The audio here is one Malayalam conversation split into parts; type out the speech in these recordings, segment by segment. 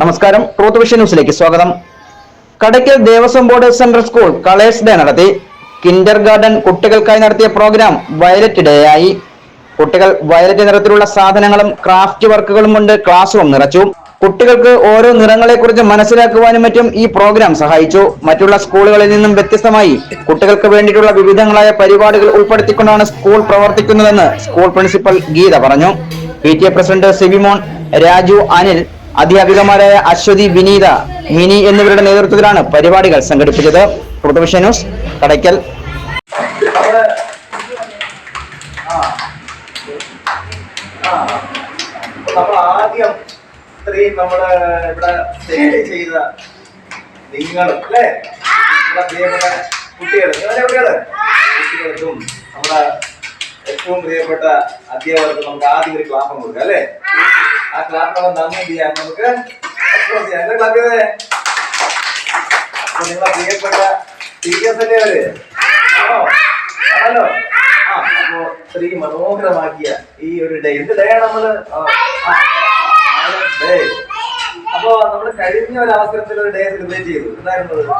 നമസ്കാരം. ട്രൂത്ത് വിഷൻ ന്യൂസിലേക്ക് സ്വാഗതം. Kadakkal Devaswom board central school colours day നടത്തി. കിൻഡർ ഗാർഡൻ കുട്ടികൾക്കായി നടത്തിയ പ്രോഗ്രാം വയലറ്റ് ഡേ ആയി. കുട്ടികൾ വയലറ്റ് നിറത്തിലുള്ള സാധനങ്ങളും ക്രാഫ്റ്റ് വർക്കുകളും കൊണ്ട് ക്ലാസ് റൂം നിറച്ചു. കുട്ടികൾക്ക് ഓരോ നിറങ്ങളെക്കുറിച്ച് മനസ്സിലാക്കുവാനും മറ്റും ഈ പ്രോഗ്രാം സഹായിച്ചു. മറ്റുള്ള സ്കൂളുകളിൽ നിന്നും വ്യത്യസ്തമായി കുട്ടികൾക്ക് വേണ്ടിയിട്ടുള്ള വിവിധങ്ങളായ പരിപാടികൾ ഉൾപ്പെടുത്തിക്കൊണ്ടാണ് സ്കൂൾ പ്രവർത്തിക്കുന്നതെന്ന് സ്കൂൾ പ്രിൻസിപ്പൽ ഗീത പറഞ്ഞു. P T A president Sibimon Raju Anil അധ്യാപികമാരായ Aswathy Vineetha Mini എന്നിവരുടെ നേതൃത്വത്തിലാണ് പരിപാടികൾ സംഘടിപ്പിച്ചത്. Production news Kadakkal. നമ്മൾ ആദ്യം ഇവിടെ അല്ലേ? നമ്മുടെ ഏറ്റവും പ്രിയപ്പെട്ട അധ്യാപകർക്ക് നമുക്ക് ആദ്യം ഒരു ക്ലാപ്പം കൊടുക്കാം അല്ലേ? ആ ക്ലാപ്പ് നന്ദി ചെയ്യാം. നമുക്ക് നിങ്ങളെ പ്രിയപ്പെട്ട അല്ലേ അവർ? ആണോ? ആണല്ലോ. ആ അപ്പോ ഇത്രയും മനോഹരമാക്കിയ ഈ ഒരു ഡേ എന്ത് ഡേ ആണ് നമ്മൾ? ഡേ അപ്പോ നമ്മൾ കഴിഞ്ഞ ഒരു അവസരത്തിൽ ഒരു ഡേ സെലിബ്രേറ്റ് ചെയ്തു. എന്തായിരുന്നു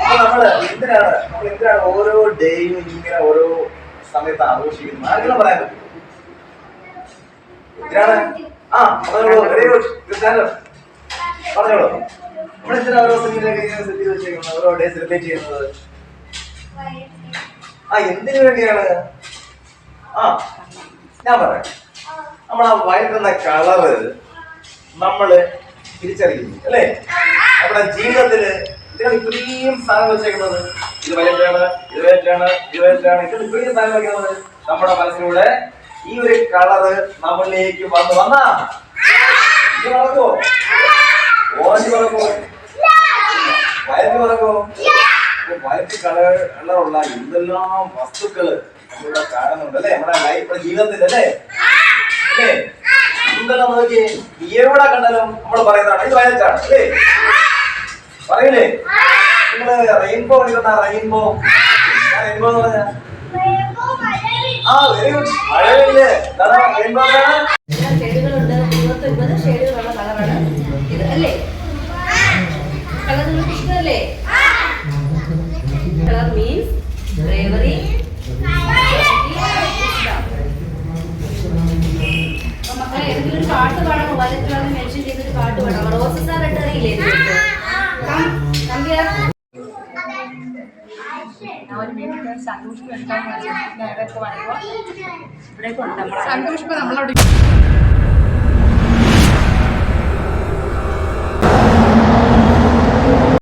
അപ്പൊ നമ്മൾ എന്തിനാണ്? നമ്മൾ എന്തിനാണ് ഓരോ ഡേയും ഇങ്ങനെ ഓരോ സമയത്ത് ആഘോഷിക്കുന്നത്? ആരെങ്കിലും പറയാൻ പറ്റും എന്തിനാണ് ആ പറഞ്ഞോളൂ വെരി ഗുഡ് ക്രിസ്ത്യാനോ പറഞ്ഞോളൂ. നമ്മൾ എന്തിനാ ഓരോ ദിവസം ഇങ്ങനെ സെറ്റ് ചെയ്ത് വെച്ചേക്കുന്നത് ഓരോ ഡേ സെലിബ്രേറ്റ് ചെയ്യുന്നത്. ആ എന്തിനു വേണ്ടിയാണ്? ആ ഞാൻ പറയാം. നമ്മൾ ആ വയറ്റുന്ന കളറ് നമ്മൾ തിരിച്ചറിയുന്നു അല്ലേ? നമ്മുടെ ജീവിതത്തിൽ ഇതിനാണ് ഇത്രയും സാധനം വെച്ചേക്കുന്നത്. ഇത് വയറ്റാണ് ഇത് വയറ്റാണ് ഇത് വയറ്റാണ് ഇത് ഇത്രയും സാധനം വെക്കുന്നത് നമ്മുടെ മനസ്സിലൂടെ ഈ ഒരു കളറ് നമ്മളിലേക്ക് വന്നു. വന്നാ? ഇത് നടക്കോ ഓറഞ്ച് പറക്കോ വയറ്റ് പറക്കോ വയറ്റ് കളർ കളറുള്ള എന്തെല്ലാം വസ്തുക്കൾ നമ്മളിവിടെ കാണുന്നുണ്ട് അല്ലേ? നമ്മുടെ ലൈഫ് ജീവിതത്തിൽ അല്ലേ? അല്ലേ? എന്തെല്ലാം നോക്കി? എവിടെ കണ്ടാലും നമ്മൾ പറയുന്നതാണ് ഇത് വയറ്റാണ് അല്ലേ? പറയില്ലേ? നിങ്ങൾ റെയിൻബോ കണ്ടിട്ടുണ്ടാ? റെയിൻബോ റെയിൻബോ എന്ന് പറഞ്ഞ? ആ വെരി ഗുഡ് മഴയില്ലേ? ഷെയ്ഡുകളുണ്ട്. ഇരുപത്തി ഒൻപത് ഷെയ്ഡുകളുള്ള കളറാണ് ഇത് അല്ലേ? കളർ നിങ്ങൾക്ക് ഇഷ്ടമല്ലേ? കളർ മീൻസ് ബ്രേവറി മക്കളെ ഏതെങ്കിലും പാട്ട് പാടാമോ വലത്ത് കളർ മെൻഷൻ ചെയ്തൊരു പാട്ട് പാടാമോ റോസസ് ആ ഇട്ട് അറിയില്ലേ ഒരു സന്തോഷം എടുക്കാൻ നമ്മളവിടെ